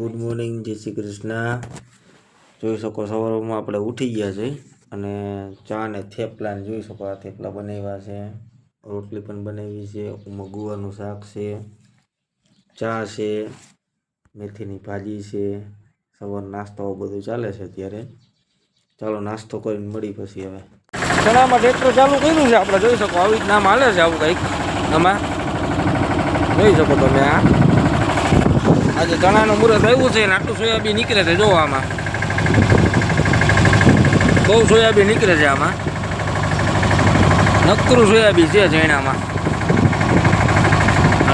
Good morning, જય શ્રી કૃષ્ણ. જોઈ શકો સવારમાં આપણે ઉઠી ગયા છે અને ચા ને થેપલાને જોઈ શકો આ થેપલા બનાવ્યા છે. રોટલી પણ બનાવી છે ઉમાં ગુવાનું શાક છે, ચા છે, મેથીની ભાજી છે સવાર નાસ્તો બધું ચાલે છે અત્યારે. ચાલો નાસ્તો કરીને મળી પછી હવે. ચણામાં ટ્રેક્ટર ચાલુ કર્યું છે આપણે, જોઈ શકો આવી નામ હાલે છે આવું કંઈક. આમાં જોઈ શકો તમે આ. આજે ચણાનું મુહૂર્ત આવ્યું છે ને આટલું સોયાબીન નીકળે છે જો આમાં. બહુ સોયાબીન નીકળે છે આમાં. નકરું સોયાબીન છે ઝીણામાં.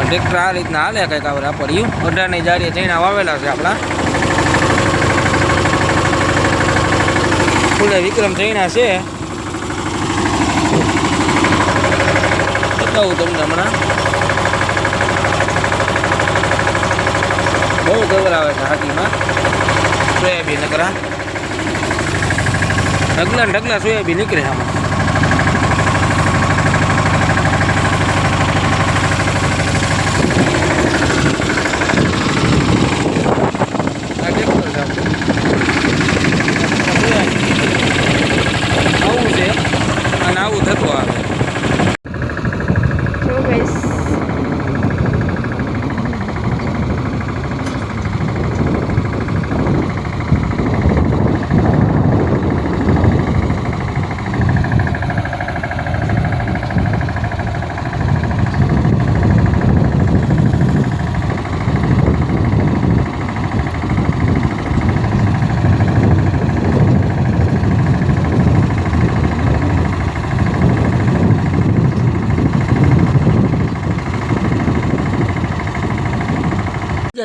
ટ્રેક્ટર આ રીતના હાલે કંઈક આપણે પડ્યું અઢારની જારીએ ઝીણા વાવેલા છે આપણા. ફૂલે વિક્રમ ઝીણા છે. બતાવું તમને હમણાં. બહુ આવે છે હાથીમાં. સોયાબીન નકરા ઢગલા ઢગલા સોયાબીન નીકળે આમાં આ ટ્રેક્ટર છે આપણું. આવું છે અને આવું થતું આવે જો guys.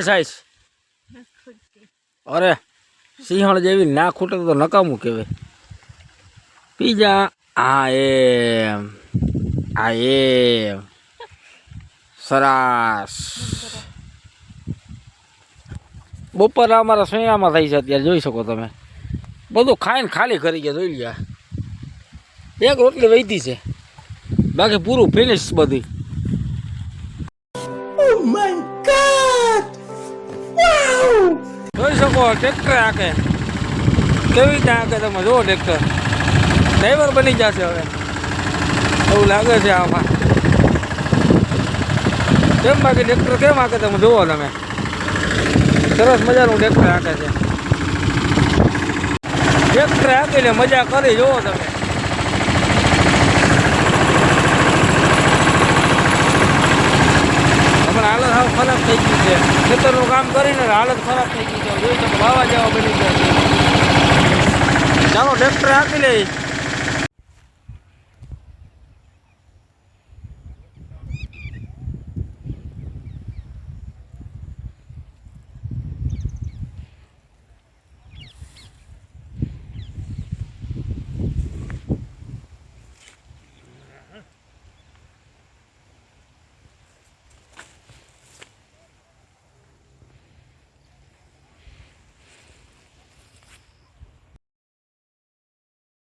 સાઈઝ? અરે, સિંહણ જેવી ના ખૂટે તો નકામું કહેવાય. પીજા હા એમ, આ એ સરસ. બપોર અમારા સોયામાં થઈ છે અત્યારે, જોઈ શકો તમે. બધું ખાઈને ખાલી કરી ગયા, જોઈ લ્યા. એક રોટલી વહીતી છે. બાકી પૂરું ફિનિશ બધી ટ્રેક્ટર હાકે. કેવી રીતે હાકે તમે? જુઓ ટ્રેક્ટર. ડ્રાઈવર બની જશે હવે. એવું લાગે છે આમાં. કેમ બાકી ટ્રેક્ટર કેમ હાકે તમે? જુઓ તમે. સરસ મજાનું ટ્રેક્ટર હાકે છે. ટ્રેક્ટર હાકીને મજા કરી, જુઓ તમે હમણાં હાલત હાવ ખરાબ થઈ ગયું છે. ખેતરનું કામ કરીને હાલત ખરાબ થઈ ગઈ છે. જોઈ શકો વાવા જવા બની ગયા ચાલો, ટ્રેક્ટર આપી લઈ